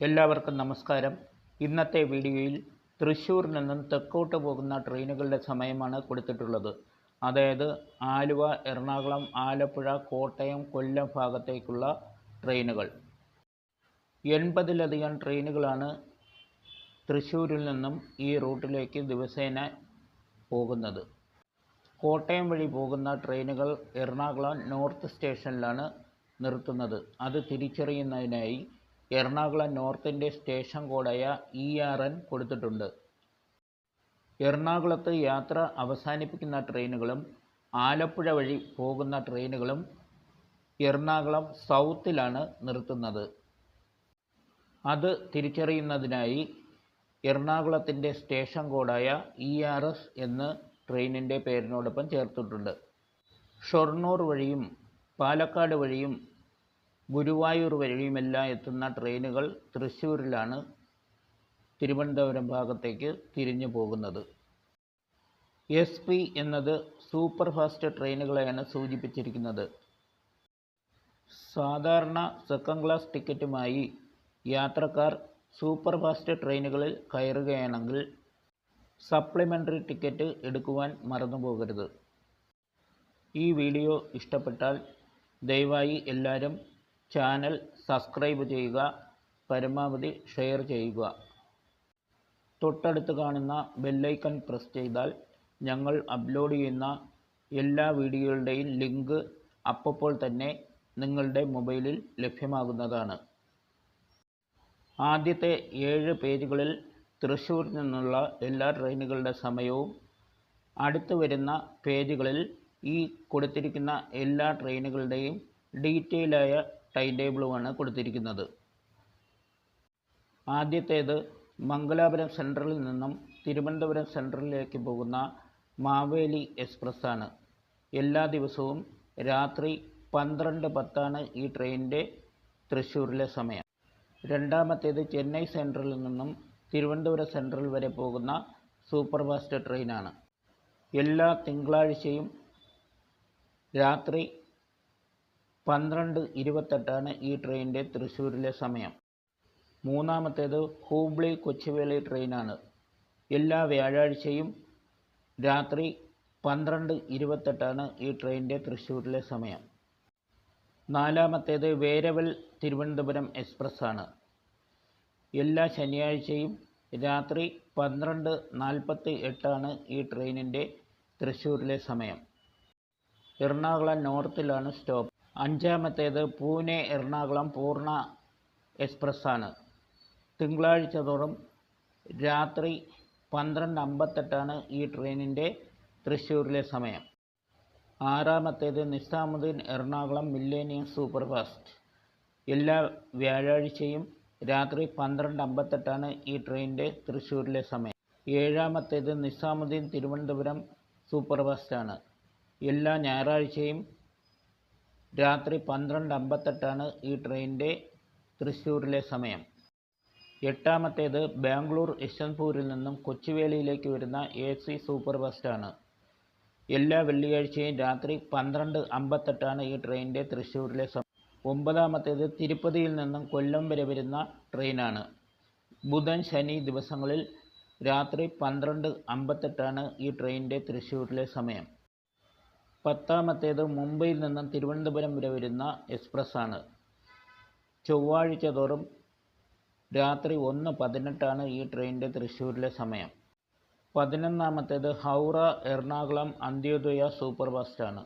എല്ലാവർക്കും നമസ്കാരം. ഇന്നത്തെ വീഡിയോയിൽ തൃശ്ശൂരിൽ നിന്നും തെക്കോട്ട് പോകുന്ന ട്രെയിനുകളുടെ സമയമാണ് കൊടുത്തിട്ടുള്ളത്. അതായത് ആലുവ എറണാകുളം ആലപ്പുഴ കോട്ടയം കൊല്ലം ഭാഗത്തേക്കുള്ള ട്രെയിനുകൾ. എൺപതിലധികം ട്രെയിനുകളാണ് തൃശ്ശൂരിൽ നിന്നും ഈ റൂട്ടിലേക്ക് ദിവസേന പോകുന്നത്. കോട്ടയം വഴി പോകുന്ന ട്രെയിനുകൾ എറണാകുളം നോർത്ത് സ്റ്റേഷനിലാണ് നിർത്തുന്നത്. അത് തിരിച്ചറിയുന്നതിനായി എറണാകുളം നോർത്തിന്റെ സ്റ്റേഷൻ കോഡായ ഇ ആർ എൻ കൊടുത്തിട്ടുണ്ട്. എറണാകുളത്ത് യാത്ര അവസാനിപ്പിക്കുന്ന ട്രെയിനുകളും ആലപ്പുഴ വഴി പോകുന്ന ട്രെയിനുകളും എറണാകുളം സൗത്തിലാണ് നിർത്തുന്നത്. അത് തിരിച്ചറിയുന്നതിനായി എറണാകുളത്തിന്റെ സ്റ്റേഷൻ കോഡായ ഇ ആർ എസ് എന്ന് ട്രെയിനിന്റെ പേരിനോടൊപ്പം ചേർത്തിട്ടുണ്ട്. ഷൊർണൂർ വഴിയും പാലക്കാട് വഴിയും ഗുരുവായൂർ വഴിയുമെല്ലാം എത്തുന്ന ട്രെയിനുകൾ തൃശ്ശൂരിലാണ് തിരുവനന്തപുരം ഭാഗത്തേക്ക് തിരിഞ്ഞു പോകുന്നത്. എസ് പി എന്നത് സൂപ്പർ ഫാസ്റ്റ് ട്രെയിനുകളെയാണ് സൂചിപ്പിച്ചിരിക്കുന്നത്. സാധാരണ സെക്കൻഡ് ക്ലാസ് ടിക്കറ്റുമായി യാത്രക്കാർ സൂപ്പർ ഫാസ്റ്റ് ട്രെയിനുകളിൽ കയറുകയാണെങ്കിൽ സപ്ലിമെന്ററി ടിക്കറ്റ് എടുക്കുവാൻ മറന്നുപോകരുത്. ഈ വീഡിയോ ഇഷ്ടപ്പെട്ടാൽ ദയവായി എല്ലാവരും ചാനൽ സബ്സ്ക്രൈബ് ചെയ്യുക പരമാവധി ഷെയർ ചെയ്യുക. തൊട്ടടുത്ത് കാണുന്ന ബെല്ലൈക്കൺ പ്രസ് ചെയ്താൽ ഞങ്ങൾ അപ്ലോഡ് ചെയ്യുന്ന എല്ലാ വീഡിയോകളുടെയും ലിങ്ക് അപ്പോൾ തന്നെ നിങ്ങളുടെ മൊബൈലിൽ ലഭ്യമാകുന്നതാണ്. ആദ്യത്തെ ഏഴ് പേജുകളിൽ തൃശ്ശൂരിൽ നിന്നുള്ള എല്ലാ ട്രെയിനുകളുടെ സമയവും അടുത്ത് വരുന്ന പേജുകളിൽ ഈ കൊടുത്തിരിക്കുന്ന എല്ലാ ട്രെയിനുകളുടെയും ഡീറ്റെയിലായ ടൈം ടേബിളുമാണ് കൊടുത്തിരിക്കുന്നത്. ആദ്യത്തേത് മംഗലാപുരം സെൻട്രലിൽ നിന്നും തിരുവനന്തപുരം സെൻട്രലിലേക്ക് പോകുന്ന മാവേലി എക്സ്പ്രസ് ആണ് എല്ലാ ദിവസവും രാത്രി പന്ത്രണ്ട് പത്താണ് ഈ ട്രെയിനിന്റെ തൃശ്ശൂരിലെ സമയം. രണ്ടാമത്തേത് ചെന്നൈ സെൻട്രലിൽ നിന്നും തിരുവനന്തപുരം സെൻട്രൽ വരെ പോകുന്ന സൂപ്പർ ഫാസ്റ്റ് ട്രെയിനാണ്. എല്ലാ തിങ്കളാഴ്ചയും രാത്രി പന്ത്രണ്ട് ഇരുപത്തെട്ടാണ് ഈ ട്രെയിനിന്റെ തൃശ്ശൂരിലെ സമയം. മൂന്നാമത്തേത് ഹൂബ്ലി കൊച്ചുവേളി ട്രെയിനാണ്. എല്ലാ വ്യാഴാഴ്ചയും രാത്രി പന്ത്രണ്ട് ഇരുപത്തെട്ടാണ് ഈ ട്രെയിനിന്റെ തൃശ്ശൂരിലെ സമയം. നാലാമത്തേത് വേരവൽ തിരുവനന്തപുരം എക്സ്പ്രസ് ആണ് എല്ലാ ശനിയാഴ്ചയും രാത്രി പന്ത്രണ്ട് നാൽപ്പത്തി എട്ടാണ് ഈ ട്രെയിനിന്റെ തൃശ്ശൂരിലെ സമയം. എറണാകുളം നോർത്തിലാണ് സ്റ്റോപ്പ്. അഞ്ചാമത്തേത് പൂനെ എറണാകുളം പൂർണ എക്സ്പ്രസ്സാണ്. തിങ്കളാഴ്ച തോറും രാത്രി പന്ത്രണ്ട് അമ്പത്തെട്ടാണ് ഈ ട്രെയിനിന്റെ തൃശ്ശൂരിലെ സമയം. ആറാമത്തേത് നിസാമുദ്ദീൻ എറണാകുളം മില്ലേനിയം സൂപ്പർഫാസ്റ്റ്. എല്ലാ വ്യാഴാഴ്ചയും രാത്രി പന്ത്രണ്ട് അമ്പത്തെട്ടാണ് ഈ ട്രെയിനിന്റെ തൃശ്ശൂരിലെ സമയം. ഏഴാമത്തേത് നിസാമുദ്ദീൻ തിരുവനന്തപുരം സൂപ്പർഫാസ്റ്റാണ്. എല്ലാ ഞായറാഴ്ചയും രാത്രി പന്ത്രണ്ട് അമ്പത്തെട്ടാണ് ഈ ട്രെയിനിന്റെ തൃശ്ശൂരിലെ സമയം. എട്ടാമത്തേത് ബാംഗ്ലൂർ യശ്വന്ത്പൂരിൽ നിന്നും കൊച്ചുവേലിയിലേക്ക് വരുന്ന എ സി സൂപ്പർ ബസ്റ്റാണ് എല്ലാ വെള്ളിയാഴ്ചയും രാത്രി പന്ത്രണ്ട് അമ്പത്തെട്ടാണ് ഈ ട്രെയിനിന്റെ തൃശ്ശൂരിലെ സമയം. ഒമ്പതാമത്തേത് തിരുപ്പതിയിൽ നിന്നും കൊല്ലം വരെ വരുന്ന ട്രെയിനാണ്. ബുധൻ ശനി ദിവസങ്ങളിൽ രാത്രി പന്ത്രണ്ട് അമ്പത്തെട്ടാണ് ഈ ട്രെയിനിന്റെ തൃശ്ശൂരിലെ സമയം. പത്താമത്തേത് മുംബൈയിൽ നിന്നും തിരുവനന്തപുരം വരെ വരുന്ന എക്സ്പ്രസ്സാണ്. ചൊവ്വാഴ്ച തോറും രാത്രി ഒന്ന് പതിനെട്ടാണ് ഈ ട്രെയിനിന്റെ തൃശ്ശൂരിലെ സമയം. പതിനൊന്നാമത്തേത് ഹൗറ എറണാകുളം അന്ത്യോദയ സൂപ്പർ ഫാസ്റ്റാണ്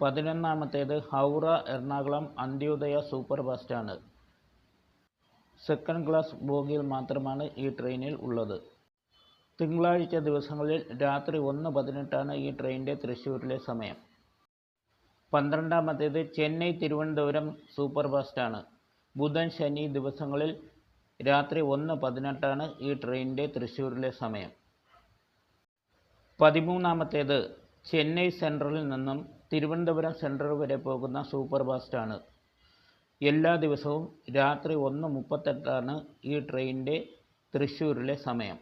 പതിനൊന്നാമത്തേത് ഹൗറ എറണാകുളം അന്ത്യോദയ സൂപ്പർ ഫാസ്റ്റാണ് സെക്കൻഡ് ക്ലാസ് ബോഗിയിൽ മാത്രമാണ് ഈ ട്രെയിനിൽ ഉള്ളത്. തിങ്കളാഴ്ച ദിവസങ്ങളിൽ രാത്രി ഒന്ന് പതിനെട്ടാണ് ഈ ട്രെയിനിന്റെ തൃശ്ശൂരിലെ സമയം. പന്ത്രണ്ടാമത്തേത് ചെന്നൈ തിരുവനന്തപുരം സൂപ്പർ ഫാസ്റ്റാണ് ബുധൻ ശനി ദിവസങ്ങളിൽ രാത്രി ഒന്ന് പതിനെട്ടാണ് ഈ ട്രെയിനിന്റെ തൃശ്ശൂരിലെ സമയം. പതിമൂന്നാമത്തേത് ചെന്നൈ സെൻട്രലിൽ നിന്നും തിരുവനന്തപുരം സെൻട്രൽ വരെ പോകുന്ന സൂപ്പർ ഫാസ്റ്റാണ് എല്ലാ ദിവസവും രാത്രി ഒന്ന് മുപ്പത്തെട്ടാണ് ഈ ട്രെയിനിന്റെ തൃശ്ശൂരിലെ സമയം.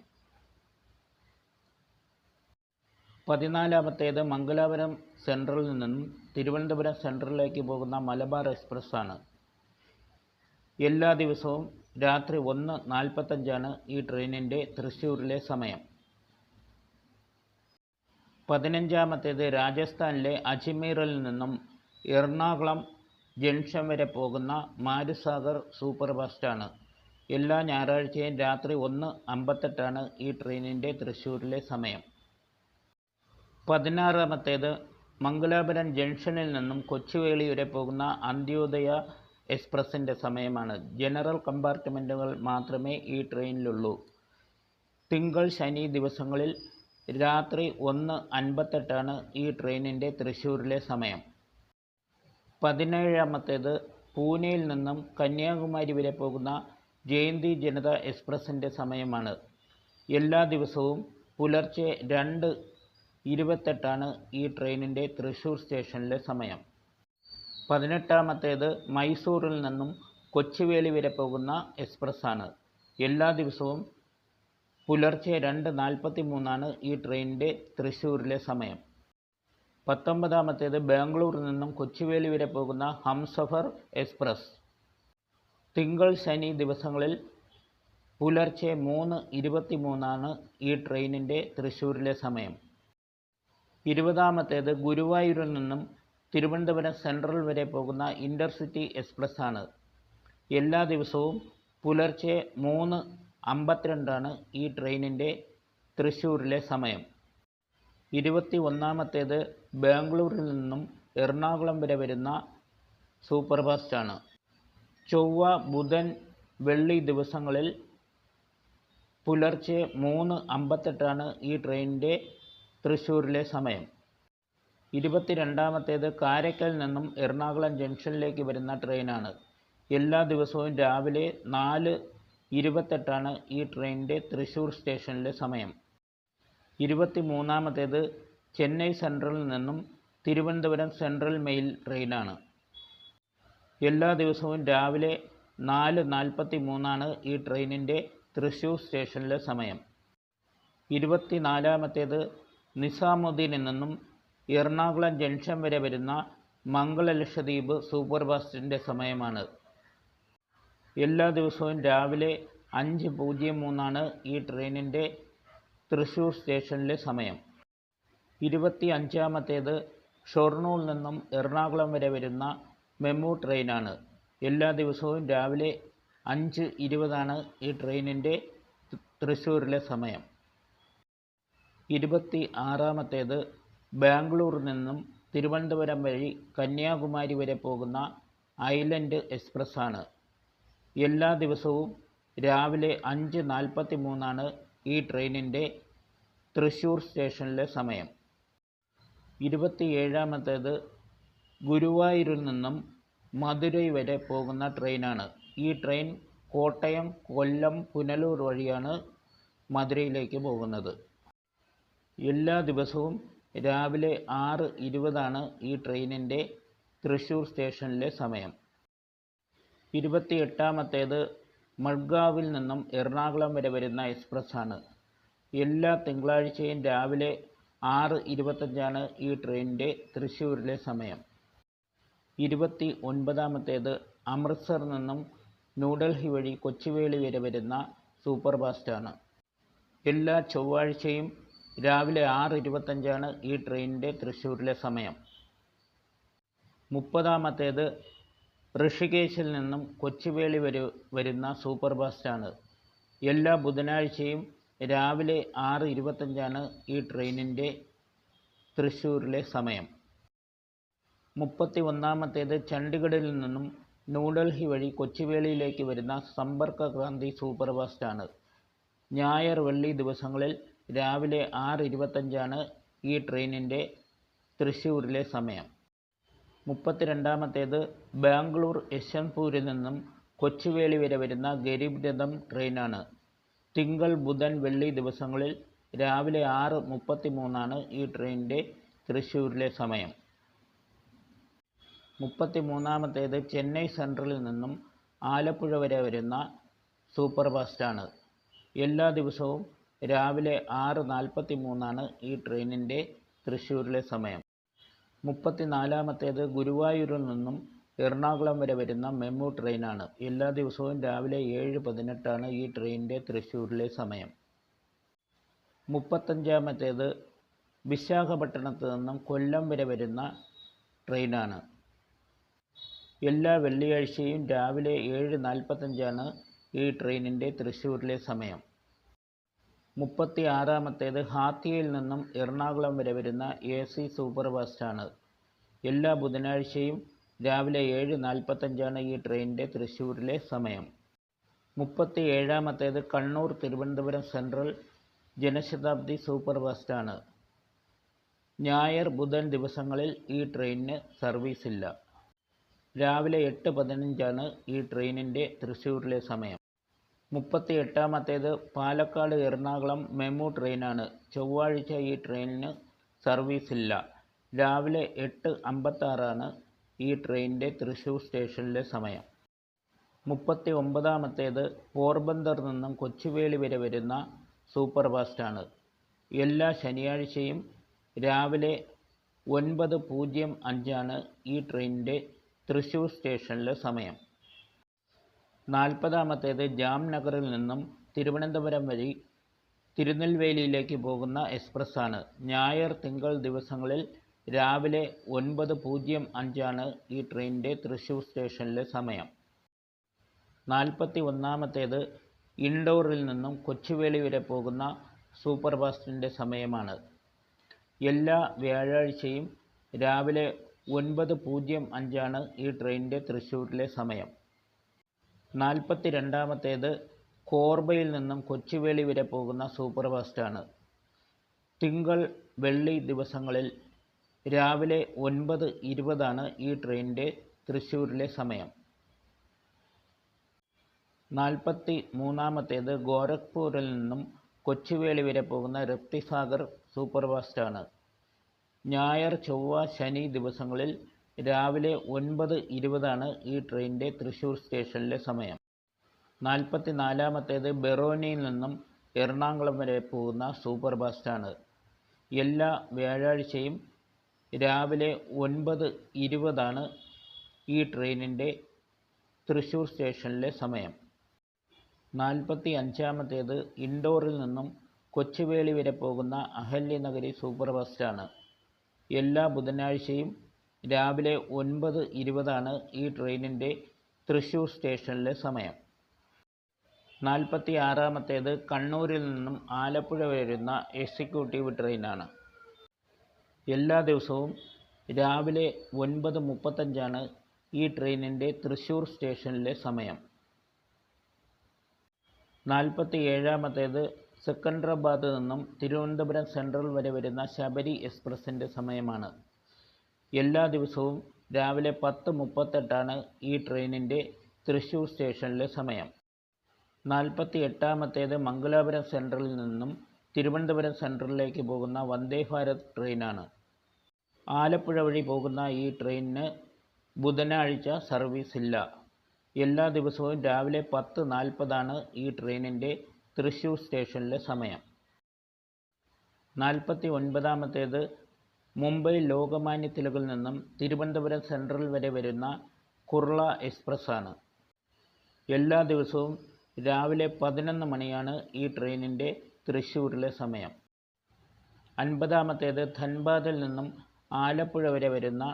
പതിനാലാമത്തേത് മംഗലാപുരം സെൻട്രലിൽ നിന്നും തിരുവനന്തപുരം സെൻട്രലിലേക്ക് പോകുന്ന മലബാർ എക്സ്പ്രസ് ആണ് എല്ലാ ദിവസവും രാത്രി ഒന്ന് നാൽപ്പത്തഞ്ചാണ് ഈ ട്രെയിനിന്റെ തൃശ്ശൂരിലെ സമയം. പതിനഞ്ചാമത്തേത് രാജസ്ഥാനിലെ അജ്മീറിൽ നിന്നും എറണാകുളം ജംഗ്ഷൻ വരെ പോകുന്ന മാരുസാഗർ സൂപ്പർ ഫാസ്റ്റാണ് എല്ലാ ഞായറാഴ്ചയും രാത്രി ഒന്ന് അമ്പത്തെട്ടാണ് ഈ ട്രെയിനിന്റെ തൃശ്ശൂരിലെ സമയം. പതിനാറാമത്തേത് മംഗലാപുരം ജംഗ്ഷനിൽ നിന്നും കൊച്ചുവേളി വരെ പോകുന്ന അന്ത്യോദയ എക്സ്പ്രസിന്റെ സമയമാണ്. ജനറൽ കമ്പാർട്ട്മെന്റുകൾ മാത്രമേ ഈ ട്രെയിനിലുള്ളൂ. തിങ്കൾ ശനി ദിവസങ്ങളിൽ രാത്രി ഒന്ന് അൻപത്തെട്ടാണ് ഈ ട്രെയിനിന്റെ തൃശ്ശൂരിലെ സമയം. പതിനേഴാമത്തേത് പൂനെയിൽ നിന്നും കന്യാകുമാരി വരെ പോകുന്ന ജയന്തി ജനത എക്സ്പ്രസിന്റെ സമയമാണ്. എല്ലാ ദിവസവും പുലർച്ചെ രണ്ട് ഇരുപത്തെട്ടാണ് ഈ ട്രെയിനിന്റെ തൃശ്ശൂർ സ്റ്റേഷനിലെ സമയം. പതിനെട്ടാമത്തേത് മൈസൂറിൽ നിന്നും കൊച്ചുവേളി വരെ പോകുന്ന എക്സ്പ്രസ്സാണ്. എല്ലാ ദിവസവും പുലർച്ചെ രണ്ട് നാൽപ്പത്തി മൂന്നാണ് ഈ ട്രെയിനിന്റെ തൃശ്ശൂരിലെ സമയം. പത്തൊമ്പതാമത്തേത് ബാംഗ്ലൂരിൽ നിന്നും കൊച്ചുവേളി വരെ പോകുന്ന ഹംസഫർ എക്സ്പ്രസ് തിങ്കൾ ശനി ദിവസങ്ങളിൽ പുലർച്ചെ മൂന്ന് ഇരുപത്തി മൂന്നാണ് ഈ ട്രെയിനിന്റെ തൃശ്ശൂരിലെ സമയം. ഇരുപതാമത്തേത് ഗുരുവായൂരിൽ നിന്നും തിരുവനന്തപുരം സെൻട്രൽ വരെ പോകുന്ന ഇന്റർസിറ്റി എക്സ്പ്രസ് ആണ്. എല്ലാ ദിവസവും പുലർച്ചെ മൂന്ന് അമ്പത്തിരണ്ടാണ് ഈ ട്രെയിനിന്റെ തൃശ്ശൂരിലെ സമയം. ഇരുപത്തി ഒന്നാമത്തേത് ബാംഗ്ലൂരിൽ നിന്നും എറണാകുളം വരെ വരുന്ന സൂപ്പർ ഫാസ്റ്റാണ് ചൊവ്വ ബുധൻ വെള്ളി ദിവസങ്ങളിൽ പുലർച്ചെ മൂന്ന് അമ്പത്തെട്ടാണ് ഈ ട്രെയിനിന്റെ തൃശ്ശൂരിലെ സമയം. ഇരുപത്തിരണ്ടാമത്തേത് കാരയ്ക്കൽ നിന്നും എറണാകുളം ജംഗ്ഷനിലേക്ക് വരുന്ന ട്രെയിനാണ്. എല്ലാ ദിവസവും രാവിലെ നാല് ഇരുപത്തെട്ടാണ് ഈ ട്രെയിനിന്റെ തൃശ്ശൂർ സ്റ്റേഷനിലെ സമയം. ഇരുപത്തി മൂന്നാമത്തേത് ചെന്നൈ സെൻട്രലിൽ നിന്നും തിരുവനന്തപുരം സെൻട്രൽ മെയിൽ ട്രെയിനാണ്. എല്ലാ ദിവസവും രാവിലെ നാല് നാൽപ്പത്തി മൂന്നാണ് ഈ ട്രെയിനിന്റെ തൃശ്ശൂർ സ്റ്റേഷനിലെ സമയം. ഇരുപത്തി നാലാമത്തേത് നിസാമുദ്ദീനിൽ നിന്നും എറണാകുളം ജംഗ്ഷൻ വരെ വരുന്ന മംഗള ലക്ഷദ്വീപ് സൂപ്പർ സമയമാണ്. എല്ലാ ദിവസവും രാവിലെ അഞ്ച് പൂജ്യം മൂന്നാണ് ഈ ട്രെയിനിന്റെ തൃശ്ശൂർ സ്റ്റേഷനിലെ സമയം. ഇരുപത്തി അഞ്ചാമത്തേത് ഷൊർണൂരിൽ നിന്നും എറണാകുളം വരെ വരുന്ന മെമു ട്രെയിനാണ്. എല്ലാ ദിവസവും രാവിലെ അഞ്ച് ഇരുപതാണ് ഈ ട്രെയിനിന്റെ തൃശ്ശൂരിലെ സമയം. ഇരുപത്തി ആറാമത്തേത് ബാംഗ്ലൂർ നിന്നും തിരുവനന്തപുരം വഴി കന്യാകുമാരി വരെ പോകുന്ന ഐലൻഡ് എക്സ്പ്രസ് ആണ് എല്ലാ ദിവസവും രാവിലെ അഞ്ച് നാൽപ്പത്തി മൂന്നാണ് ഈ ട്രെയിനിന്റെ തൃശ്ശൂർ സ്റ്റേഷനിലെ സമയം. ഇരുപത്തി ഏഴാമത്തേത് ഗുരുവായൂരിൽ നിന്നും മധുരൈ വരെ പോകുന്ന ട്രെയിനാണ്. ഈ ട്രെയിൻ കോട്ടയം കൊല്ലം പുനലൂർ വഴിയാണ് മധുരയിലേക്ക് പോകുന്നത്. എല്ലാ ദിവസവും രാവിലെ ആറ് ഇരുപതാണ് ഈ ട്രെയിനിന്റെ തൃശ്ശൂർ സ്റ്റേഷനിലെ സമയം. ഇരുപത്തി എട്ടാമത്തേത് മഡ്ഗാവിൽ നിന്നും എറണാകുളം വരെ വരുന്ന എക്സ്പ്രസ് ആണ് എല്ലാ തിങ്കളാഴ്ചയും രാവിലെ ആറ് ഇരുപത്തഞ്ചാണ് ഈ ട്രെയിനിന്റെ തൃശ്ശൂരിലെ സമയം. ഇരുപത്തി ഒൻപതാമത്തേത് അമൃത്സർ നിന്നും ന്യൂഡൽഹി വഴി കൊച്ചുവേളി വരെ വരുന്ന സൂപ്പർ ഫാസ്റ്റാണ് എല്ലാ ചൊവ്വാഴ്ചയും രാവിലെ ആറ് ഇരുപത്തഞ്ചാണ് ഈ ട്രെയിനിന്റെ തൃശ്ശൂരിലെ സമയം. മുപ്പതാമത്തേത് ഋഷികേശിൽ നിന്നും കൊച്ചുവേളി വരെ വരുന്ന സൂപ്പർ ഫാസ്റ്റാണ് എല്ലാ ബുധനാഴ്ചയും രാവിലെ ആറ് ഇരുപത്തഞ്ചാണ് ഈ ട്രെയിനിന്റെ തൃശ്ശൂരിലെ സമയം. മുപ്പത്തി ഒന്നാമത്തേത് ചണ്ഡീഗഡിൽ നിന്നും ന്യൂഡൽഹി വഴി കൊച്ചുവേളിയിലേക്ക് വരുന്ന സമ്പർക്ക ക്രാന്തി സൂപ്പർ ഫാസ്റ്റാണ് ഞായർ വെള്ളി ദിവസങ്ങളിൽ രാവിലെ ആറ് ഇരുപത്തഞ്ചാണ് ഈ ട്രെയിനിന്റെ തൃശ്ശൂരിലെ സമയം. മുപ്പത്തിരണ്ടാമത്തേത് ബാംഗ്ലൂർ യശ്വന്ത്പൂരിൽ നിന്നും കൊച്ചുവേളി വരെ വരുന്ന ഗരീബ് രഥം ട്രെയിനാണ്. തിങ്കൾ ബുധൻ വെള്ളി ദിവസങ്ങളിൽ രാവിലെ ആറ് മുപ്പത്തി മൂന്നാണ് ഈ ട്രെയിനിന്റെ തൃശ്ശൂരിലെ സമയം. മുപ്പത്തി മൂന്നാമത്തേത് ചെന്നൈ സെൻട്രലിൽ നിന്നും ആലപ്പുഴ വരെ വരുന്ന സൂപ്പർ ഫാസ്റ്റാണ് എല്ലാ ദിവസവും രാവിലെ ആറ് നാൽപ്പത്തി മൂന്നാണ് ഈ ട്രെയിനിന്റെ തൃശ്ശൂരിലെ സമയം. മുപ്പത്തി നാലാമത്തേത് ഗുരുവായൂരിൽ നിന്നും എറണാകുളം വരെ വരുന്ന മെമു ട്രെയിനാണ്. എല്ലാ ദിവസവും രാവിലെ ഏഴ് പതിനെട്ടാണ് ഈ ട്രെയിനിന്റെ തൃശ്ശൂരിലെ സമയം. മുപ്പത്തഞ്ചാമത്തേത് വിശാഖപട്ടണത്ത് നിന്നും കൊല്ലം വരെ വരുന്ന ട്രെയിനാണ്. എല്ലാ വെള്ളിയാഴ്ചയും രാവിലെ ഏഴ് നാൽപ്പത്തഞ്ചാണ് ഈ ട്രെയിനിന്റെ തൃശ്ശൂരിലെ സമയം. മുപ്പത്തി ആറാമത്തേത് ഹാത്തിയയിൽ നിന്നും എറണാകുളം വരെ വരുന്ന എ സി സൂപ്പർ ഫാസ്റ്റാണ് എല്ലാ ബുധനാഴ്ചയും രാവിലെ ഏഴ് നാൽപ്പത്തഞ്ചാണ് ഈ ട്രെയിനിന്റെ തൃശ്ശൂരിലെ സമയം. മുപ്പത്തി ഏഴാമത്തേത് കണ്ണൂർ തിരുവനന്തപുരം സെൻട്രൽ ജനശതാബ്ദി സൂപ്പർ ഫാസ്റ്റാണ് ഞായർ ബുധൻ ദിവസങ്ങളിൽ ഈ ട്രെയിനിന് സർവീസില്ല. രാവിലെ എട്ട് പതിനഞ്ചാണ് ഈ ട്രെയിനിന്റെ തൃശ്ശൂരിലെ സമയം. മുപ്പത്തി എട്ടാമത്തേത് പാലക്കാട് എറണാകുളം മെമു ട്രെയിനാണ്. ചൊവ്വാഴ്ച ഈ ട്രെയിനിന് സർവീസില്ല. രാവിലെ എട്ട് അമ്പത്താറാണ് ഈ ട്രെയിനിന്റെ തൃശ്ശൂർ സ്റ്റേഷനിലെ സമയം. മുപ്പത്തി ഒമ്പതാമത്തേത് പോർബന്ദർ നിന്നും കൊച്ചുവേളി വരെ വരുന്ന സൂപ്പർ ഫാസ്റ്റാണ് എല്ലാ ശനിയാഴ്ചയും രാവിലെ ഒൻപത് പൂജ്യം അഞ്ചാണ് ഈ ട്രെയിനിന്റെ തൃശ്ശൂർ സ്റ്റേഷനിലെ സമയം. നാൽപ്പതാമത്തേത് ജാംനഗറിൽ നിന്നും തിരുവനന്തപുരം വഴി തിരുനെൽവേലിയിലേക്ക് പോകുന്ന എക്സ്പ്രസ്സാണ്. ഞായർ തിങ്കൾ ദിവസങ്ങളിൽ രാവിലെ ഒൻപത് പൂജ്യം അഞ്ചാണ് ഈ ട്രെയിനിന്റെ തൃശ്ശൂർ സ്റ്റേഷനിലെ സമയം. നാൽപ്പത്തി ഒന്നാമത്തേത് ഇൻഡോറിൽ നിന്നും കൊച്ചുവേളി വരെ പോകുന്ന സൂപ്പർ ഫാസ്റ്റിന്റെ സമയമാണ്. എല്ലാ വ്യാഴാഴ്ചയും രാവിലെ ഒൻപത് പൂജ്യം അഞ്ചാണ് ഈ ട്രെയിനിന്റെ തൃശ്ശൂരിലെ സമയം. നാൽപ്പത്തി രണ്ടാമത്തേത് കോർബയിൽ നിന്നും കൊച്ചുവേളി വരെ പോകുന്ന സൂപ്പർ ഫാസ്റ്റാണ് തിങ്കൾ വെള്ളി ദിവസങ്ങളിൽ രാവിലെ ഒൻപത് ഇരുപതാണ് ഈ ട്രെയിനിന്റെ തൃശ്ശൂരിലെ സമയം. നാൽപ്പത്തി മൂന്നാമത്തേത് ഗോരഖ്പൂരിൽ നിന്നും കൊച്ചുവേളി വരെ പോകുന്ന രപ്തിസാഗർ സൂപ്പർ ഫാസ്റ്റാണ് ഞായർ ചൊവ്വ ശനി ദിവസങ്ങളിൽ രാവിലെ ഒൻപത് ഇരുപതാണ് ഈ ട്രെയിനിന്റെ തൃശ്ശൂർ സ്റ്റേഷനിലെ സമയം. നാൽപ്പത്തി നാലാമത്തേത് ബെറോനിയിൽ നിന്നും എറണാകുളം വരെ പോകുന്ന സൂപ്പർ ഫാസ്റ്റാണ് എല്ലാ വ്യാഴാഴ്ചയും രാവിലെ ഒൻപത് ഇരുപതാണ് ഈ ട്രെയിനിന്റെ തൃശ്ശൂർ സ്റ്റേഷനിലെ സമയം. നാൽപ്പത്തി അഞ്ചാമത്തേത് ഇൻഡോറിൽ നിന്നും കൊച്ചുവേളി വരെ പോകുന്ന അഹല്യനഗരി സൂപ്പർ ഫാസ്റ്റാണ് എല്ലാ ബുധനാഴ്ചയും രാവിലെ ഒൻപത് ഇരുപതാണ് ഈ ട്രെയിനിന്റെ തൃശ്ശൂർ സ്റ്റേഷനിലെ സമയം. നാൽപ്പത്തി ആറാമത്തേത് കണ്ണൂരിൽ നിന്നും ആലപ്പുഴ വരുന്ന എക്സിക്യൂട്ടീവ് ട്രെയിനാണ്. എല്ലാ ദിവസവും രാവിലെ ഒൻപത് മുപ്പത്തഞ്ചാണ് ഈ ട്രെയിനിന്റെ തൃശ്ശൂർ സ്റ്റേഷനിലെ സമയം. നാൽപ്പത്തി ഏഴാമത്തേത് സെക്കൻഡറാബാദ് നിന്നും തിരുവനന്തപുരം സെൻട്രൽ വരെ വരുന്ന ശബരി എക്സ്പ്രസിന്റെ സമയമാണ്. എല്ലാ ദിവസവും രാവിലെ പത്ത് മുപ്പത്തെട്ടാണ് ഈ ട്രെയിനിന്റെ തൃശ്ശൂർ സ്റ്റേഷനിലെ സമയം. നാൽപ്പത്തി എട്ടാമത്തേത് മംഗലാപുരം സെൻട്രലിൽ നിന്നും തിരുവനന്തപുരം സെൻട്രലിലേക്ക് പോകുന്ന വന്ദേ ഭാരത് ട്രെയിനാണ്. ആലപ്പുഴ വഴി പോകുന്ന ഈ ട്രെയിനിന് ബുധനാഴ്ച സർവീസ് ഇല്ല. എല്ലാ ദിവസവും രാവിലെ പത്ത് നാൽപ്പതാണ് ഈ ട്രെയിനിന്റെ തൃശ്ശൂർ സ്റ്റേഷനിലെ സമയം. നാൽപ്പത്തി ഒൻപതാമത്തേത് മുംബൈ ലോകമാന്യ തിലകിൽ നിന്നും തിരുവനന്തപുരം സെൻട്രൽ വരെ വരുന്ന കുർള എക്സ്പ്രസ് ആണ് എല്ലാ ദിവസവും രാവിലെ പതിനൊന്ന് മണിയാണ് ഈ ട്രെയിനിന്റെ തൃശ്ശൂരിലെ സമയം. അൻപതാമത്തേത് ധൻബാദിൽ നിന്നും ആലപ്പുഴ വരെ വരുന്ന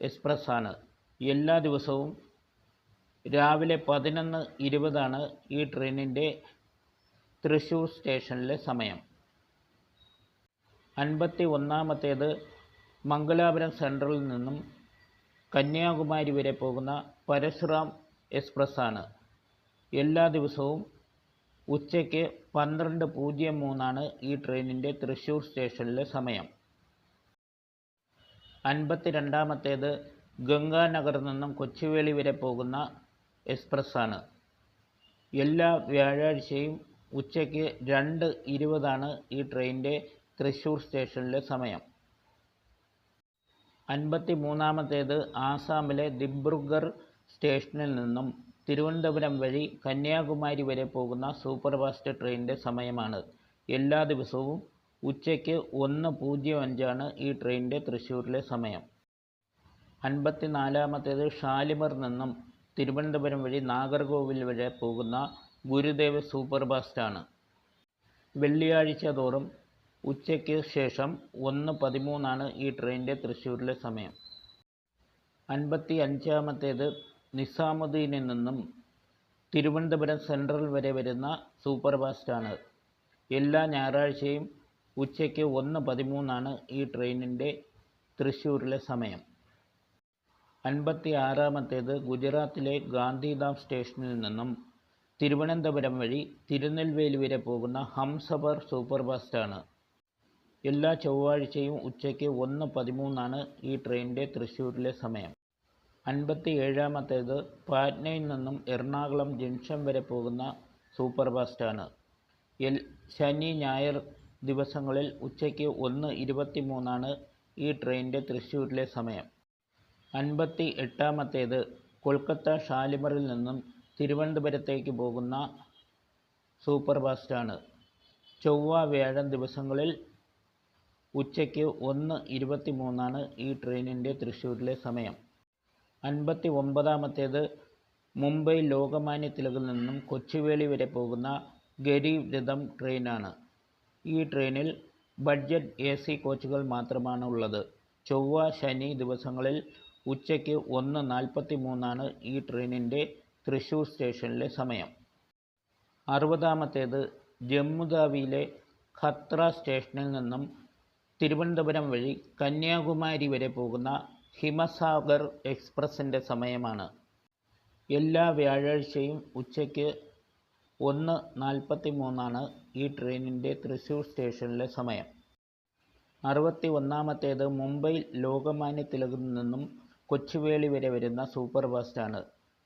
എക്സ്പ്രസ് ആണ് എല്ലാ ദിവസവും രാവിലെ പതിനൊന്ന് ഇരുപതാണ് ഈ ട്രെയിനിന്റെ തൃശ്ശൂർ സ്റ്റേഷനിലെ സമയം. അൻപത്തി ഒന്നാമത്തേത് മംഗലാപുരം സെൻട്രലിൽ നിന്നും കന്യാകുമാരി വരെ പോകുന്ന പരശുറാം എക്സ്പ്രസ് ആണ് എല്ലാ ദിവസവും ഉച്ചയ്ക്ക് പന്ത്രണ്ട് പൂജ്യം മൂന്നാണ് ഈ ട്രെയിനിന്റെ തൃശ്ശൂർ സ്റ്റേഷനിലെ സമയം. അൻപത്തി രണ്ടാമത്തേത് ഗംഗാനഗറിൽ നിന്നും കൊച്ചുവേളി വരെ പോകുന്ന എക്സ്പ്രസ് ആണ് എല്ലാ വ്യാഴാഴ്ചയും ഉച്ചയ്ക്ക് രണ്ട് ഇരുപതാണ് ഈ ട്രെയിനിന്റെ തൃശ്ശൂർ സ്റ്റേഷനിലെ സമയം. അൻപത്തി മൂന്നാമത്തേത് ആസാമിലെ ദിബ്രുഗർ സ്റ്റേഷനിൽ നിന്നും തിരുവനന്തപുരം വഴി കന്യാകുമാരി വരെ പോകുന്ന സൂപ്പർഫാസ്റ്റ് ട്രെയിനിന്റെ സമയമാണ്. എല്ലാ ദിവസവും ഉച്ചയ്ക്ക് ഒന്ന് പൂജ്യം അഞ്ചാണ് ഈ ട്രെയിനിന്റെ തൃശ്ശൂരിലെ സമയം. അൻപത്തി നാലാമത്തേത് ഷാലിമർ നിന്നും തിരുവനന്തപുരം വഴി നാഗർകോവിൽ വരെ പോകുന്ന ഗുരുദേവ് സൂപ്പർ ഫാസ്റ്റാണ് വെള്ളിയാഴ്ച തോറും ഉച്ചയ്ക്ക് ശേഷം ഒന്ന് പതിമൂന്നാണ് ഈ ട്രെയിനിന്റെ തൃശ്ശൂരിലെ സമയം. അൻപത്തി അഞ്ചാമത്തേത് നിസാമുദ്ദീനിൽ നിന്നും തിരുവനന്തപുരം സെൻട്രൽ വരെ വരുന്ന സൂപ്പർ ഫാസ്റ്റാണ് എല്ലാ ഞായറാഴ്ചയും ഉച്ചയ്ക്ക് ഒന്ന് പതിമൂന്നാണ് ഈ ട്രെയിനിന്റെ തൃശ്ശൂരിലെ സമയം. അൻപത്തി ആറാമത്തേത് ഗുജറാത്തിലെ ഗാന്ധിധാം സ്റ്റേഷനിൽ നിന്നും തിരുവനന്തപുരം വഴി തിരുനെൽവേലി വരെ പോകുന്ന ഹംസഫർ സൂപ്പർ ഫാസ്റ്റാണ് എല്ലാ ചൊവ്വാഴ്ചയും ഉച്ചയ്ക്ക് ഒന്ന് പതിമൂന്നാണ് ഈ ട്രെയിനിന്റെ തൃശ്ശൂരിലെ സമയം. അൻപത്തി ഏഴാമത്തേത് പാറ്റ്നയിൽ നിന്നും എറണാകുളം ജംഗ്ഷൻ വരെ പോകുന്ന സൂപ്പർ ഫാസ്റ്റാണ് എൽ ശനി ഞായർ ദിവസങ്ങളിൽ ഉച്ചയ്ക്ക് ഒന്ന് ഇരുപത്തി മൂന്നാണ് ഈ ട്രെയിനിന്റെ തൃശ്ശൂരിലെ സമയം. അൻപത്തി എട്ടാമത്തേത് കൊൽക്കത്ത ഷാലിമറിൽ നിന്നും തിരുവനന്തപുരത്തേക്ക് പോകുന്ന സൂപ്പർ ഫാസ്റ്റാണ് ചൊവ്വ വ്യാഴം ദിവസങ്ങളിൽ ഉച്ചയ്ക്ക് ഒന്ന് ഇരുപത്തി മൂന്നാണ് ഈ ട്രെയിനിന്റെ തൃശ്ശൂരിലെ സമയം. അൻപത്തി ഒമ്പതാമത്തേത് മുംബൈ ലോകമാന്യ തിലകിൽ നിന്നും കൊച്ചുവേളി വരെ പോകുന്ന ഗരീബ് രഥം ട്രെയിനാണ്. ഈ ട്രെയിനിൽ ബഡ്ജറ്റ് എ സി കോച്ചുകൾ മാത്രമാണ് ഉള്ളത്. ചൊവ്വ ശനി ദിവസങ്ങളിൽ ഉച്ചയ്ക്ക് ഒന്ന് നാൽപ്പത്തി മൂന്നാണ് ഈ ട്രെയിനിന്റെ തൃശ്ശൂർ സ്റ്റേഷനിലെ സമയം. അറുപതാമത്തേത് ജമ്മുതാവിയിലെ ഖത്ര സ്റ്റേഷനിൽ നിന്നും തിരുവനന്തപുരം വഴി കന്യാകുമാരി വരെ പോകുന്ന ഹിമസാഗർ എക്സ്പ്രസിന്റെ സമയമാണ്. എല്ലാ വ്യാഴാഴ്ചയും ഉച്ചയ്ക്ക് ഒന്ന് നാൽപ്പത്തി മൂന്നാണ് ഈ ട്രെയിനിന്റെ തൃശ്ശൂർ സ്റ്റേഷനിലെ സമയം. അറുപത്തി ഒന്നാമത്തേത് മുംബൈ ലോകമാന്യ തിലകിൽ നിന്നും കൊച്ചുവേളി വരെ വരുന്ന സൂപ്പർ ഫാസ്റ്റാണ്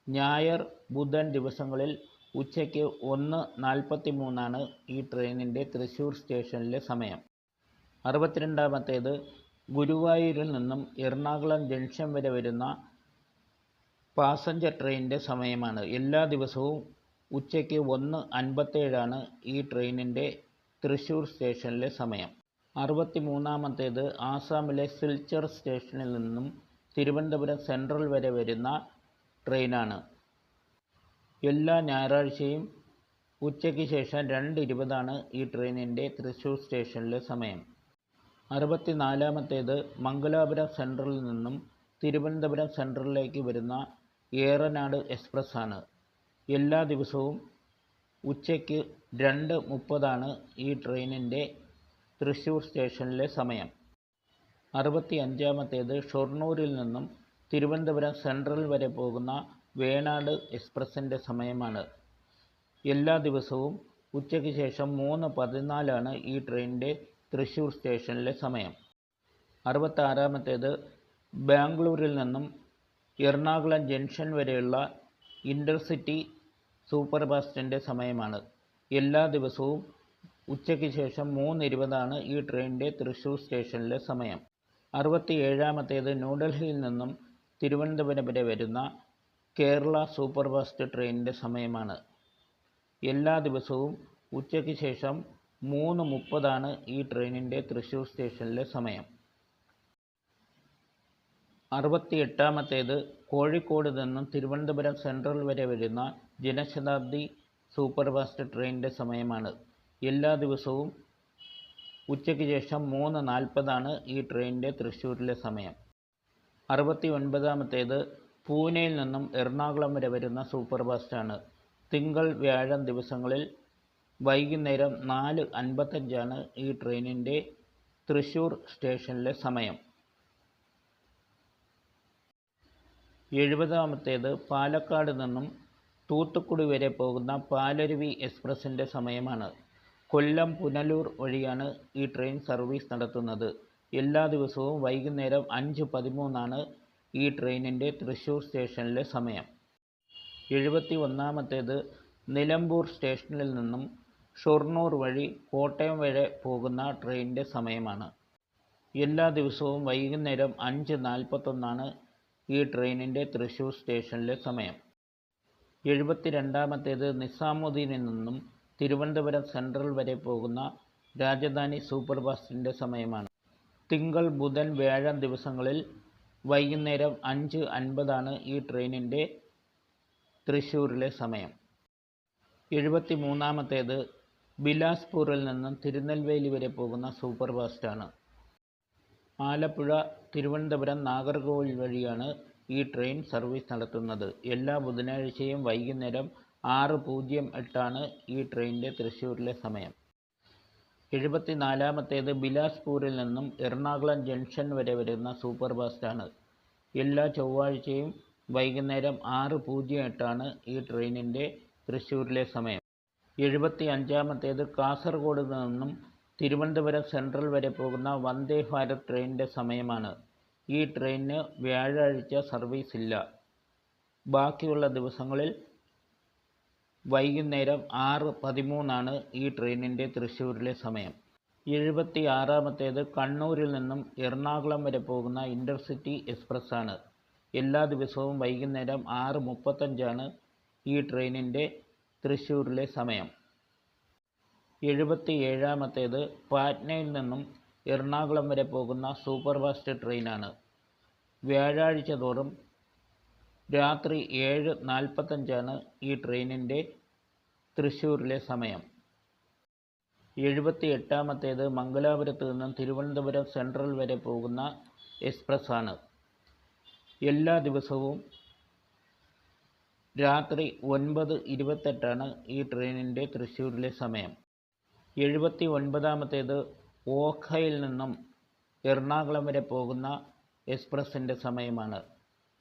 ഞായർ ബുധൻ ദിവസങ്ങളിൽ ഉച്ചയ്ക്ക് ഒന്ന് നാൽപ്പത്തി മൂന്നാണ് ഈ ട്രെയിനിന്റെ തൃശ്ശൂർ സ്റ്റേഷനിലെ സമയം. അറുപത്തിരണ്ടാമത്തേത് ഗുരുവായൂരിൽ നിന്നും എറണാകുളം ജംഗ്ഷൻ വരെ വരുന്ന പാസഞ്ചർ ട്രെയിനിന്റെ സമയമാണ്. എല്ലാ ദിവസവും ഉച്ചയ്ക്ക് ഒന്ന് അൻപത്തേഴാണ് ഈ ട്രെയിനിന്റെ തൃശ്ശൂർ സ്റ്റേഷനിലെ സമയം. അറുപത്തി മൂന്നാമത്തേത് ആസാമിലെ സിൽച്ചർ സ്റ്റേഷനിൽ നിന്നും തിരുവനന്തപുരം സെൻട്രൽ വരെ വരുന്ന ട്രെയിനാണ്. എല്ലാ ഞായറാഴ്ചയും ഉച്ചയ്ക്ക് ശേഷം രണ്ട് ഇരുപതാണ് ഈ ട്രെയിനിന്റെ തൃശ്ശൂർ സ്റ്റേഷനിലെ സമയം. അറുപത്തി നാലാമത്തേത് മംഗലാപുരം സെൻട്രലിൽ നിന്നും തിരുവനന്തപുരം സെൻട്രലിലേക്ക് വരുന്ന ഏറനാട് എക്സ്പ്രസ് ആണ് എല്ലാ ദിവസവും ഉച്ചയ്ക്ക് രണ്ട് മുപ്പതാണ് ഈ ട്രെയിനിന്റെ തൃശ്ശൂർ സ്റ്റേഷനിലെ സമയം. അറുപത്തി അഞ്ചാമത്തേത് ഷൊർണൂരിൽ നിന്നും തിരുവനന്തപുരം സെൻട്രൽ വരെ പോകുന്ന വേണാട് എക്സ്പ്രസിന്റെ സമയമാണ്. എല്ലാ ദിവസവും ഉച്ചയ്ക്ക് ശേഷം മൂന്ന് പതിനാലാണ് ഈ ട്രെയിനിന്റെ തൃശ്ശൂർ സ്റ്റേഷനിലെ സമയം. അറുപത്താറാമത്തേത് ബാംഗ്ലൂരിൽ നിന്നും എറണാകുളം ജംഗ്ഷൻ വരെയുള്ള ഇന്റർസിറ്റി സൂപ്പർഫാസ്റ്റിന്റെ സമയമാണ്. എല്ലാ ദിവസവും ഉച്ചയ്ക്ക് ശേഷം മൂന്ന് ഇരുപതാണ് ഈ ട്രെയിനിന്റെ തൃശ്ശൂർ സ്റ്റേഷനിലെ സമയം. അറുപത്തി ഏഴാമത്തേത് ന്യൂഡൽഹിയിൽ നിന്നും തിരുവനന്തപുരം വരെ വരുന്ന കേരള സൂപ്പർഫാസ്റ്റ് ട്രെയിനിന്റെ സമയമാണ്. എല്ലാ ദിവസവും ഉച്ചയ്ക്ക് ശേഷം മൂന്ന് മുപ്പതാണ് ഈ ട്രെയിനിന്റെ തൃശ്ശൂർ സ്റ്റേഷനിലെ സമയം. അറുപത്തി എട്ടാമത്തേത് കോഴിക്കോട് നിന്നും തിരുവനന്തപുരം സെൻട്രൽ വരെ വരുന്ന ജനശതാബ്ദി സൂപ്പർഫാസ്റ്റ് ട്രെയിനിന്റെ സമയമാണ്. എല്ലാ ദിവസവും ഉച്ചയ്ക്ക് ശേഷം മൂന്ന് നാൽപ്പതാണ് ഈ ട്രെയിനിന്റെ തൃശ്ശൂരിലെ സമയം. അറുപത്തി ഒൻപതാമത്തേത് പൂനെയിൽ നിന്നും എറണാകുളം വരെ വരുന്ന സൂപ്പർ ഫാസ്റ്റാണ് തിങ്കൾ വ്യാഴം ദിവസങ്ങളിൽ വൈകുന്നേരം നാല് അൻപത്തഞ്ചാണ് ഈ ട്രെയിനിന്റെ തൃശ്ശൂർ സ്റ്റേഷനിലെ സമയം. എഴുപതാമത്തേത് പാലക്കാട് നിന്നും തൂത്തുക്കുടി വരെ പോകുന്ന പാലരുവി എക്സ്പ്രസിന്റെ സമയമാണ്. കൊല്ലം പുനലൂർ വഴിയാണ് ഈ ട്രെയിൻ സർവീസ് നടത്തുന്നത്. എല്ലാ ദിവസവും വൈകുന്നേരം അഞ്ച് പതിമൂന്നാണ് ഈ ട്രെയിനിന്റെ തൃശ്ശൂർ സ്റ്റേഷനിലെ സമയം. എഴുപത്തി ഒന്നാമത്തേത് നിലമ്പൂർ സ്റ്റേഷനിൽ നിന്നും ഷൊർണൂർ വഴി കോട്ടയം വരെ പോകുന്ന ട്രെയിനിന്റെ സമയമാണ്. എല്ലാ ദിവസവും വൈകുന്നേരം അഞ്ച് നാൽപ്പത്തൊന്നാണ് ഈ ട്രെയിനിന്റെ തൃശ്ശൂർ സ്റ്റേഷനിലെ സമയം. എഴുപത്തി രണ്ടാമത്തേത് നിസാമുദ്ദീനിൽ നിന്നും തിരുവനന്തപുരം സെൻട്രൽ വരെ പോകുന്ന രാജധാനി സൂപ്പർ ഫാസ്റ്റിന്റെ സമയമാണ്. തിങ്കൾ ബുധൻ വ്യാഴം ദിവസങ്ങളിൽ വൈകുന്നേരം അഞ്ച് അൻപതാണ് ഈ ട്രെയിനിന്റെ തൃശ്ശൂരിലെ സമയം. എഴുപത്തി മൂന്നാമത്തേത് ബിലാസ്പൂരിൽ നിന്നും തിരുനെൽവേലി വരെ പോകുന്ന സൂപ്പർ ഫാസ്റ്റാണ് ആലപ്പുഴ തിരുവനന്തപുരം നാഗർകോവിൽ വഴിയാണ് ഈ ട്രെയിൻ സർവീസ് നടത്തുന്നത്. എല്ലാ ബുധനാഴ്ചയും വൈകുന്നേരം ആറ് പൂജ്യം എട്ടാണ് ഈ ട്രെയിനിന്റെ തൃശ്ശൂരിലെ സമയം. എഴുപത്തി നാലാമത്തേത് ബിലാസ്പൂരിൽ നിന്നും എറണാകുളം ജംഗ്ഷൻ വരെ വരുന്ന സൂപ്പർ ഫാസ്റ്റാണ് എല്ലാ ചൊവ്വാഴ്ചയും വൈകുന്നേരം ആറ് പൂജ്യം എട്ടാണ് ഈ ട്രെയിനിന്റെ തൃശ്ശൂരിലെ സമയം. എഴുപത്തി അഞ്ചാമത്തേത് കാസർഗോഡ് നിന്നും തിരുവനന്തപുരം സെൻട്രൽ വരെ പോകുന്ന വന്ദേ ഭാരത് ട്രെയിനിന്റെ സമയമാണ്. ഈ ട്രെയിനിന് വ്യാഴാഴ്ച സർവീസ് ഇല്ല ബാക്കിയുള്ള ദിവസങ്ങളിൽ വൈകുന്നേരം ആറ് പതിമൂന്നാണ് ഈ ട്രെയിനിന്റെ തൃശ്ശൂരിലെ സമയം. എഴുപത്തി ആറാമത്തേത് കണ്ണൂരിൽ നിന്നും എറണാകുളം വരെ പോകുന്ന ഇന്റർസിറ്റി എക്സ്പ്രസ് ആണ് എല്ലാ ദിവസവും വൈകുന്നേരം ആറ് മുപ്പത്തഞ്ചാണ് ഈ ട്രെയിനിന്റെ തൃശ്ശൂരിലെ സമയം. എഴുപത്തി ഏഴാമത്തേത് പാറ്റ്നയിൽ നിന്നും എറണാകുളം വരെ പോകുന്ന സൂപ്പർ ഫാസ്റ്റ് ട്രെയിനാണ്. വ്യാഴാഴ്ച തോറും രാത്രി ഏഴ് നാൽപ്പത്തഞ്ചാണ് ഈ ട്രെയിനിന്റെ തൃശ്ശൂരിലെ സമയം. എഴുപത്തി എട്ടാമത്തേത് മംഗലാപുരത്ത് നിന്നും തിരുവനന്തപുരം സെൻട്രൽ വരെ പോകുന്ന എക്സ്പ്രസ്സാണ്. എല്ലാ ദിവസവും രാത്രി ഒൻപത് ഇരുപത്തെട്ടാണ് ഈ ട്രെയിനിന്റെ തൃശ്ശൂരിലെ സമയം. എഴുപത്തി ഒൻപതാമത്തേത് ഓഖയിൽ നിന്നും എറണാകുളം വരെ പോകുന്ന എക്സ്പ്രസിന്റെ സമയമാണ്.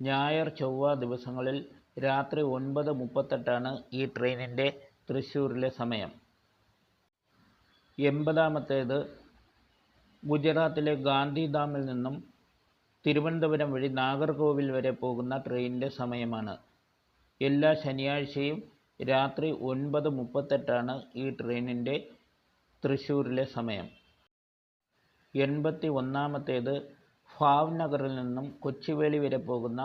ഞായർ ചൊവ്വ ദിവസങ്ങളിൽ രാത്രി ഒൻപത് മുപ്പത്തെട്ടാണ് ഈ ട്രെയിനിന്റെ തൃശ്ശൂരിലെ സമയം. എൺപതാമത്തേത് ഗുജറാത്തിലെ ഗാന്ധിധാമിൽ നിന്നും തിരുവനന്തപുരം വഴി നാഗർകോവിൽ വരെ പോകുന്ന ട്രെയിനിന്റെ സമയമാണ്. എല്ലാ ശനിയാഴ്ചയും രാത്രി ഒൻപത് മുപ്പത്തെട്ടാണ് ഈ ട്രെയിനിന്റെ തൃശ്ശൂരിലെ സമയം. എൺപത്തി ഒന്നാമത്തേത് ഭാവ്നഗറിൽ നിന്നും കൊച്ചുവേളി വരെ പോകുന്ന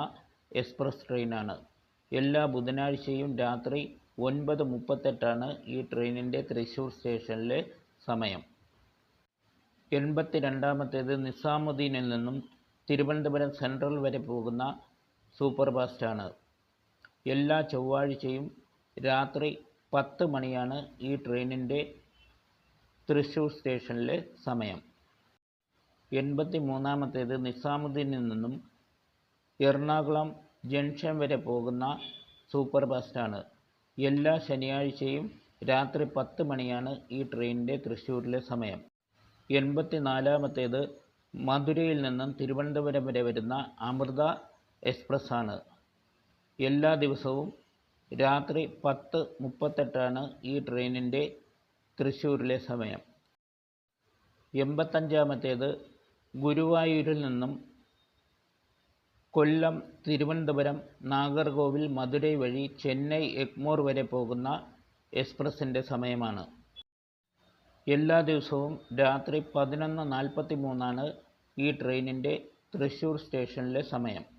എക്സ്പ്രസ് ട്രെയിനാണ്. എല്ലാ ബുധനാഴ്ചയും രാത്രി ഒൻപത് മുപ്പത്തെട്ടാണ് ഈ ട്രെയിനിന്റെ തൃശ്ശൂർ സ്റ്റേഷനിലെ സമയം. എൺപത്തി രണ്ടാമത്തേത് നിസാമുദ്ദീനിൽ നിന്നും തിരുവനന്തപുരം സെൻട്രൽ വരെ പോകുന്ന സൂപ്പർ ഫാസ്റ്റാണ് എല്ലാ ചൊവ്വാഴ്ചയും രാത്രി പത്ത് മണിയാണ് ഈ ട്രെയിനിന്റെ തൃശ്ശൂർ സ്റ്റേഷനിലെ സമയം. എൺപത്തി മൂന്നാമത്തേത് നിസാമുദ്ദീനിൽ നിന്നും എറണാകുളം ജംഗ്ഷൻ വരെ പോകുന്ന സൂപ്പർ ഫാസ്റ്റാണ് എല്ലാ ശനിയാഴ്ചയും രാത്രി പത്ത് മണിയാണ് ഈ ട്രെയിനിന്റെ തൃശ്ശൂരിലെ സമയം. എൺപത്തി നാലാമത്തേത് മധുരയിൽ നിന്നും തിരുവനന്തപുരം വരെ വരുന്ന അമൃത എക്സ്പ്രസ് ആണ് എല്ലാ ദിവസവും രാത്രി പത്ത് മുപ്പത്തെട്ടാണ് ഈ ട്രെയിനിന്റെ തൃശ്ശൂരിലെ സമയം. എൺപത്തഞ്ചാമത്തേത് ഗുരുവായൂരിൽ നിന്നും കൊല്ലം തിരുവനന്തപുരം നാഗർകോവിൽ മധുരൈ വഴി ചെന്നൈ എഗ്മോർ വരെ പോകുന്ന എക്സ്പ്രസിന്റെ സമയമാണ്. എല്ലാ ദിവസവും രാത്രി പതിനൊന്ന് നാൽപ്പത്തി മൂന്നാണ് ഈ ട്രെയിനിന്റെ തൃശ്ശൂർ സ്റ്റേഷനിലെ സമയം.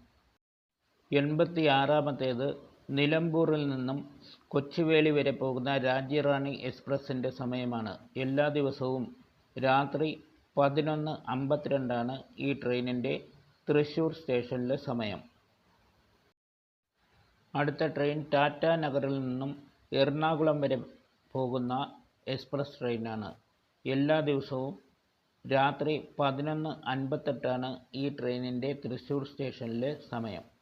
എൺപത്തി ആറാമത്തേത് നിലമ്പൂരിൽ നിന്നും കൊച്ചുവേളി വരെ പോകുന്ന രാജ്യറാണി എക്സ്പ്രസിന്റെ സമയമാണ്. എല്ലാ ദിവസവും രാത്രി പതിനൊന്ന് അമ്പത്തിരണ്ടാണ് ഈ ട്രെയിനിന്റെ തൃശ്ശൂർ സ്റ്റേഷനിലെ സമയം. അടുത്ത ട്രെയിൻ ടാറ്റ നഗറിൽ നിന്നും എറണാകുളം വരെ പോകുന്ന എക്സ്പ്രസ് ട്രെയിനാണ്. എല്ലാ ദിവസവും രാത്രി പതിനൊന്ന് അൻപത്തെട്ടാണ് ഈ ട്രെയിനിന്റെ തൃശ്ശൂർ സ്റ്റേഷനിലെ സമയം.